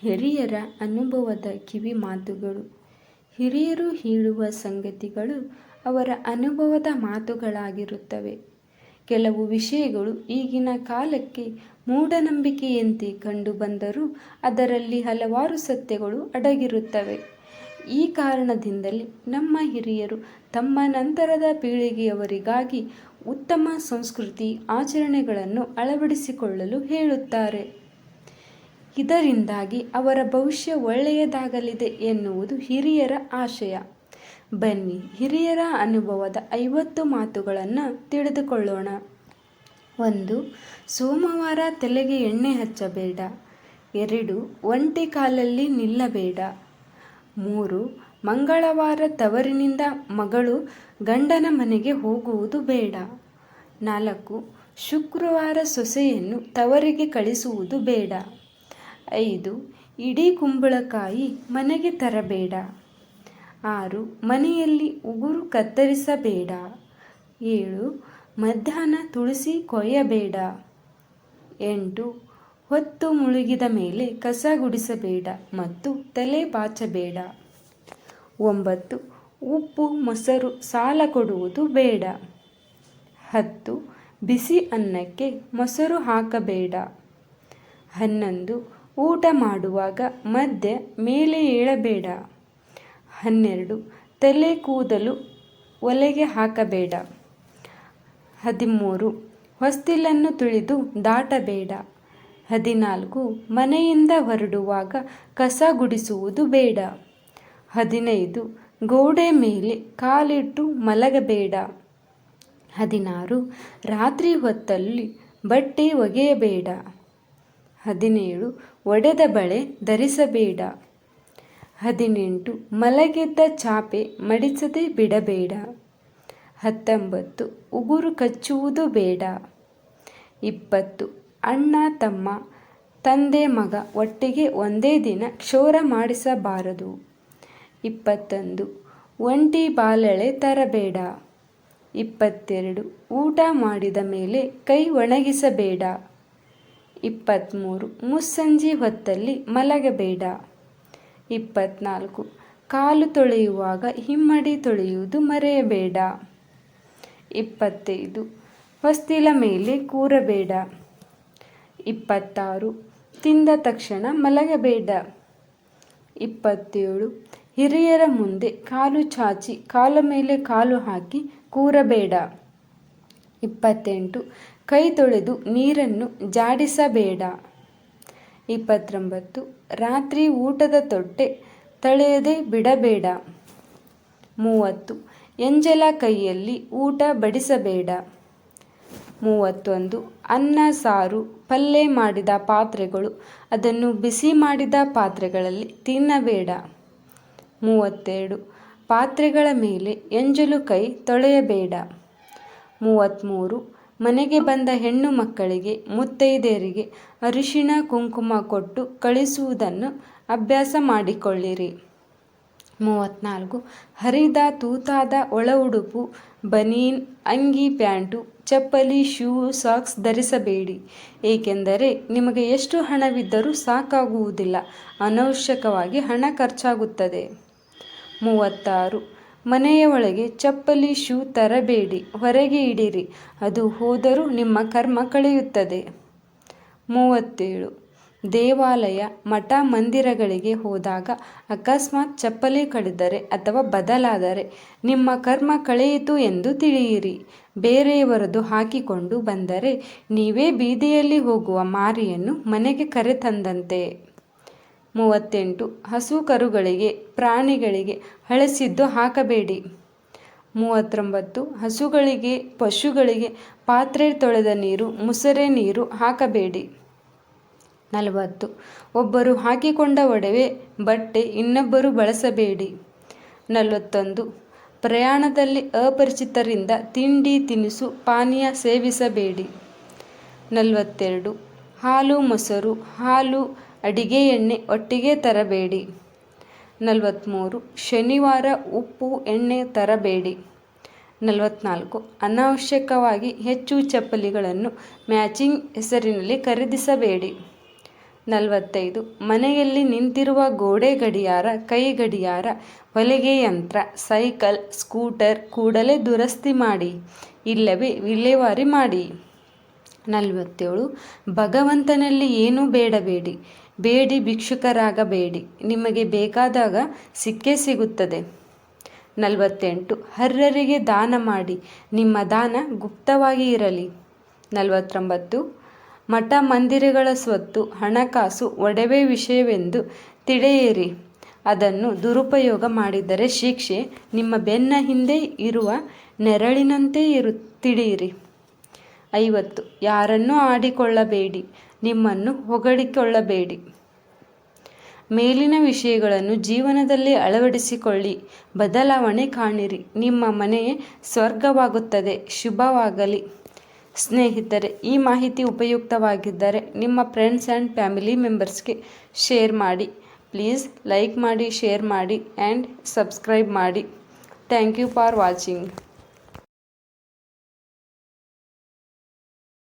ಹಿರಿಯರ ಅನುಭವದ ಕಿವಿ ಮಾತುಗಳು. ಹಿರಿಯರು ಹೇಳುವ ಸಂಗತಿಗಳು ಅವರ ಅನುಭವದ ಮಾತುಗಳಾಗಿರುತ್ತವೆ. ಕೆಲವು ವಿಷಯಗಳು ಈಗಿನ ಕಾಲಕ್ಕೆ ಮೂಢನಂಬಿಕೆಯಂತೆ ಕಂಡುಬಂದರೂ ಅದರಲ್ಲಿ ಹಲವಾರು ಸತ್ಯಗಳು ಅಡಗಿರುತ್ತವೆ. ಈ ಕಾರಣದಿಂದಲೇ ನಮ್ಮ ಹಿರಿಯರು ತಮ್ಮ ನಂತರದ ಪೀಳಿಗೆಯವರಿಗಾಗಿ ಉತ್ತಮ ಸಂಸ್ಕೃತಿ ಆಚರಣೆಗಳನ್ನು ಅಳವಡಿಸಿಕೊಳ್ಳಲು ಹೇಳುತ್ತಾರೆ. ಇದರಿಂದಾಗಿ ಅವರ ಭವಿಷ್ಯ ಒಳ್ಳೆಯದಾಗಲಿದೆ ಎನ್ನುವುದು ಹಿರಿಯರ ಆಶಯ. ಬನ್ನಿ, ಹಿರಿಯರ ಅನುಭವದ ಐವತ್ತು ಮಾತುಗಳನ್ನು ತಿಳಿದುಕೊಳ್ಳೋಣ. ಒಂದು, ಸೋಮವಾರ ತಲೆಗೆ ಎಣ್ಣೆ ಹಚ್ಚಬೇಡ. ಎರಡು, ಒಂಟಿ ಕಾಲಲ್ಲಿ ನಿಲ್ಲಬೇಡ. ಮೂರು, ಮಂಗಳವಾರ ತವರಿನಿಂದ ಮಗಳು ಗಂಡನ ಮನೆಗೆ ಹೋಗುವುದು ಬೇಡ. ನಾಲ್ಕು, ಶುಕ್ರವಾರ ಸೊಸೆಯನ್ನು ತವರಿಗೆ ಕಳಿಸುವುದು ಬೇಡ. ಐದು, ಇಡೀ ಕುಂಬಳಕಾಯಿ ಮನೆಗೆ ತರಬೇಡ. ಆರು, ಮನೆಯಲ್ಲಿ ಉಗುರು ಕತ್ತರಿಸಬೇಡ. ಏಳು, ಮಧ್ಯಾಹ್ನ ತುಳಸಿ ಕೊಯ್ಯಬೇಡ. ಎಂಟು, ಹೊತ್ತು ಮುಳುಗಿದ ಮೇಲೆ ಕಸ ಗುಡಿಸಬೇಡ ಮತ್ತು ತಲೆ ಬಾಚಬೇಡ. ಒಂಬತ್ತು, ಉಪ್ಪು, ಮೊಸರು, ಸಾಲ ಕೊಡುವುದು ಬೇಡ. ಹತ್ತು, ಬಿಸಿ ಅನ್ನಕ್ಕೆ ಮೊಸರು ಹಾಕಬೇಡ. ಹನ್ನೊಂದು ಊಟ ಮಾಡುವಾಗ ಮಧ್ಯೆ ಮೇಲೆ ಏಳಬೇಡ. ಹನ್ನೆರಡು, ತಲೆ ಕೂದಲು ಒಲೆಗೆ ಹಾಕಬೇಡ. ಹದಿಮೂರು, ಹೊಸ್ತಿಲನ್ನು ತುಳಿದು ದಾಟಬೇಡ. ಹದಿನಾಲ್ಕು, ಮನೆಯಿಂದ ಹೊರಡುವಾಗ ಕಸ ಗುಡಿಸುವುದು ಬೇಡ. ಹದಿನೈದು, ಗೋಡೆ ಮೇಲೆ ಕಾಲಿಟ್ಟು ಮಲಗಬೇಡ. ಹದಿನಾರು, ರಾತ್ರಿ ಹೊತ್ತಲ್ಲಿ ಬಟ್ಟೆ ಒಗೆಯಬೇಡ. ಹದಿನೇಳು, ಒಡೆದ ಬಳೆ ಧರಿಸಬೇಡ. ಹದಿನೆಂಟು, ಮಲಗಿದ್ದ ಚಾಪೆ ಮಡಿಸದೆ ಬಿಡಬೇಡ. ಹತ್ತೊಂಬತ್ತು, ಉಗುರು ಕಚ್ಚುವುದು ಬೇಡ. ಇಪ್ಪತ್ತು, ಅಣ್ಣ, ತಮ್ಮ, ತಂದೆ, ಮಗ ಒಟ್ಟಿಗೆ ಒಂದೇ ದಿನ ಕ್ಷೌರ ಮಾಡಿಸಬಾರದು. ಇಪ್ಪತ್ತೊಂದು, ಒಂಟಿ ಬಾಲಳೆ ತರಬೇಡ. ಇಪ್ಪತ್ತೆರಡು, ಊಟ ಮಾಡಿದ ಮೇಲೆ ಕೈ ಒಣಗಿಸಬೇಡ. ಇಪ್ಪತ್ತ್ಮೂರು. ಮುಸ್ಸಂಜೆ ಹೊತ್ತಲ್ಲಿ ಮಲಗಬೇಡ. ಇಪ್ಪತ್ತ್ನಾಲ್ಕು. ಕಾಲು ತೊಳೆಯುವಾಗ ಹಿಮ್ಮಡಿ ತೊಳೆಯುವುದು ಮರೆಯಬೇಡ. ಇಪ್ಪತ್ತೈದು. ಹೊಸ್ತಿಲ ಮೇಲೆ ಕೂರಬೇಡ. ಇಪ್ಪತ್ತಾರು. ತಿಂದ ತಕ್ಷಣ ಮಲಗಬೇಡ. ಇಪ್ಪತ್ತೇಳು. ಹಿರಿಯರ ಮುಂದೆ ಕಾಲು ಚಾಚಿ ಕಾಲ ಮೇಲೆ ಕಾಲು ಹಾಕಿ ಕೂರಬೇಡ. ಇಪ್ಪತ್ತೆಂಟು. ಕೈ ತೊಳೆದು ನೀರನ್ನು ಜಾಡಿಸಬೇಡ. ಇಪ್ಪತ್ತೊಂಬತ್ತು. ರಾತ್ರಿ ಊಟದ ತೊಟ್ಟೆ ತಳೆಯದೆ ಬಿಡಬೇಡ. ಮೂವತ್ತು. ಎಂಜಲ ಕೈಯಲ್ಲಿ ಊಟ ಬಡಿಸಬೇಡ. ಮೂವತ್ತೊಂದು. ಅನ್ನ, ಸಾರು, ಪಲ್ಲೆ ಮಾಡಿದ ಪಾತ್ರೆಗಳು ಅದನ್ನು ಬಿಸಿ ಮಾಡಿದ ಪಾತ್ರೆಗಳಲ್ಲಿ ತಿನ್ನಬೇಡ. ಮೂವತ್ತೆರಡು. ಪಾತ್ರೆಗಳ ಮೇಲೆ ಎಂಜಲು ಕೈ ತೊಳೆಯಬೇಡ. ಮೂವತ್ತ್ಮೂರು. ಮನೆಗೆ ಬಂದ ಹೆಣ್ಣು ಮಕ್ಕಳಿಗೆ, ಮುತ್ತೈದೆಯರಿಗೆ ಅರಿಶಿಣ, ಕುಂಕುಮ ಕೊಟ್ಟು ಕಳಿಸುವುದನ್ನು ಅಭ್ಯಾಸ ಮಾಡಿಕೊಳ್ಳಿರಿ. ಮೂವತ್ತ್ನಾಲ್ಕು ಹರಿದ ತೂತಾದ ಒಳ ಉಡುಪು, ಬನೀನ್, ಅಂಗಿ ಪ್ಯಾಂಟು, ಚಪ್ಪಲಿ, ಶೂ, ಸಾಕ್ಸ್ ಧರಿಸಬೇಡಿ. ಏಕೆಂದರೆ ನಿಮಗೆ ಎಷ್ಟು ಹಣವಿದ್ದರೂ ಸಾಕಾಗುವುದಿಲ್ಲ. ಅನವಶ್ಯಕವಾಗಿ ಹಣ ಖರ್ಚಾಗುತ್ತದೆ. ಮೂವತ್ತಾರು. ಮನೆಯ ಒಳಗೆ ಚಪ್ಪಲಿ ಶೂ ತರಬೇಡಿ, ಹೊರಗೆ ಇಡಿರಿ, ಅದು ಹೋದರೂ ನಿಮ್ಮ ಕರ್ಮ ಕಳೆಯುತ್ತದೆ. ಮೂವತ್ತೇಳು. ದೇವಾಲಯ ಮಠ ಮಂದಿರಗಳಿಗೆ ಹೋದಾಗ ಅಕಸ್ಮಾತ್ ಚಪ್ಪಲಿ ಕಳೆದರೆ ಅಥವಾ ಬದಲಾದರೆ ನಿಮ್ಮ ಕರ್ಮ ಕಳೆಯಿತು ಎಂದು ತಿಳಿಯಿರಿ. ಬೇರೆಯವರದು ಹಾಕಿಕೊಂಡು ಬಂದರೆ ನೀವೇ ಬೀದಿಯಲ್ಲಿ ಹೋಗುವ ಮಾರಿಯನ್ನು ಮನೆಗೆ ಕರೆತಂದಂತೆ. ಮೂವತ್ತೆಂಟು, ಹಸು ಕರುಗಳಿಗೆ, ಪ್ರಾಣಿಗಳಿಗೆ ಹಳಸಿದ್ದು ಹಾಕಬೇಡಿ. ಮೂವತ್ತೊಂಬತ್ತು, ಹಸುಗಳಿಗೆ, ಪಶುಗಳಿಗೆ ಪಾತ್ರೆ ತೊಳೆದ ನೀರು, ಮುಸರೆ ನೀರು ಹಾಕಬೇಡಿ. ನಲವತ್ತು, ಒಬ್ಬರು ಹಾಕಿಕೊಂಡ ಒಡವೆ, ಬಟ್ಟೆ ಇನ್ನೊಬ್ಬರು ಬಳಸಬೇಡಿ. ನಲವತ್ತೊಂದು, ಪ್ರಯಾಣದಲ್ಲಿ ಅಪರಿಚಿತರಿಂದ ತಿಂಡಿ, ತಿನಿಸು, ಪಾನೀಯ ಸೇವಿಸಬೇಡಿ. ನಲವತ್ತೆರಡು, ಹಾಲು, ಮೊಸರು, ಹಾಲು ಅಡಿಗೆ ಎಣ್ಣೆ ಒಟ್ಟಿಗೆ ತರಬೇಡಿ. ನಲವತ್ತ್ಮೂರು ಶನಿವಾರ ಉಪ್ಪು ಎಣ್ಣೆ ತರಬೇಡಿ. ನಲವತ್ತ್ನಾಲ್ಕು ಅನಾವಶ್ಯಕವಾಗಿ ಹೆಚ್ಚು ಚಪ್ಪಲಿಗಳನ್ನು ಮ್ಯಾಚಿಂಗ್ ಹೆಸರಿನಲ್ಲಿ ಖರೀದಿಸಬೇಡಿ. ನಲವತ್ತೈದು, ಮನೆಯಲ್ಲಿ ನಿಂತಿರುವ ಗೋಡೆ ಗಡಿಯಾರ, ಕೈ ಗಡಿಯಾರ, ಹೊಲಿಗೆ ಯಂತ್ರ, ಸೈಕಲ್, ಸ್ಕೂಟರ್ ಕೂಡಲೇ ದುರಸ್ತಿ ಮಾಡಿ, ಇಲ್ಲವೇ ವಿಲೇವಾರಿ ಮಾಡಿ. ನಲವತ್ತೇಳು, ಭಗವಂತನಲ್ಲಿ ಏನೂ ಬೇಡಬೇಡಿ. ಬೇಡಿ, ಭಿಕ್ಷುಕರಾಗಬೇಡಿ. ನಿಮಗೆ ಬೇಕಾದಾಗ ಸಿಕ್ಕೇ ಸಿಗುತ್ತದೆ. ನಲವತ್ತೆಂಟು. ಹರ್ರರಿಗೆ ದಾನ ಮಾಡಿ. ನಿಮ್ಮ ದಾನ ಗುಪ್ತವಾಗಿ ಇರಲಿ. ನಲವತ್ತೊಂಬತ್ತು. ಮಠ ಮಂದಿರಗಳ ಸ್ವತ್ತು, ಹಣಕಾಸು, ಒಡವೆ ವಿಷಯವೆಂದು ತಿಳಿಯಿರಿ. ಅದನ್ನು ದುರುಪಯೋಗ ಮಾಡಿದರೆ ಶಿಕ್ಷೆ ನಿಮ್ಮ ಬೆನ್ನ ಹಿಂದೆ ಇರುವ ನೆರಳಿನಂತೆ ಇರು, ತಿಳಿಯಿರಿ. ಐವತ್ತು. ಯಾರನ್ನೂ ಆಡಿಕೊಳ್ಳಬೇಡಿ. ನಿಮ್ಮನ್ನು ಹೊಗಳಿಕೊಳ್ಳಬೇಡಿ. ಮೇಲಿನ ವಿಷಯಗಳನ್ನು ಜೀವನದಲ್ಲಿ ಅಳವಡಿಸಿಕೊಳ್ಳಿ. ಬದಲಾವಣೆ ಕಾಣಿರಿ ನಿಮ್ಮ ಮನೆ ಸ್ವರ್ಗವಾಗುತ್ತದೆ, ಶುಭವಾಗಲಿ. ಸ್ನೇಹಿತರೆ, ಈ ಮಾಹಿತಿ ಉಪಯುಕ್ತವಾಗಿದ್ದರೆ ನಿಮ್ಮ ಫ್ರೆಂಡ್ಸ್ ಆ್ಯಂಡ್ ಫ್ಯಾಮಿಲಿ ಮೆಂಬರ್ಸ್ಗೆ ಶೇರ್ ಮಾಡಿ. ಪ್ಲೀಸ್ ಲೈಕ್ ಮಾಡಿ ಶೇರ್ ಮಾಡಿ ಆ್ಯಂಡ್ ಸಬ್ಸ್ಕ್ರೈಬ್ ಮಾಡಿ. Thank you for watching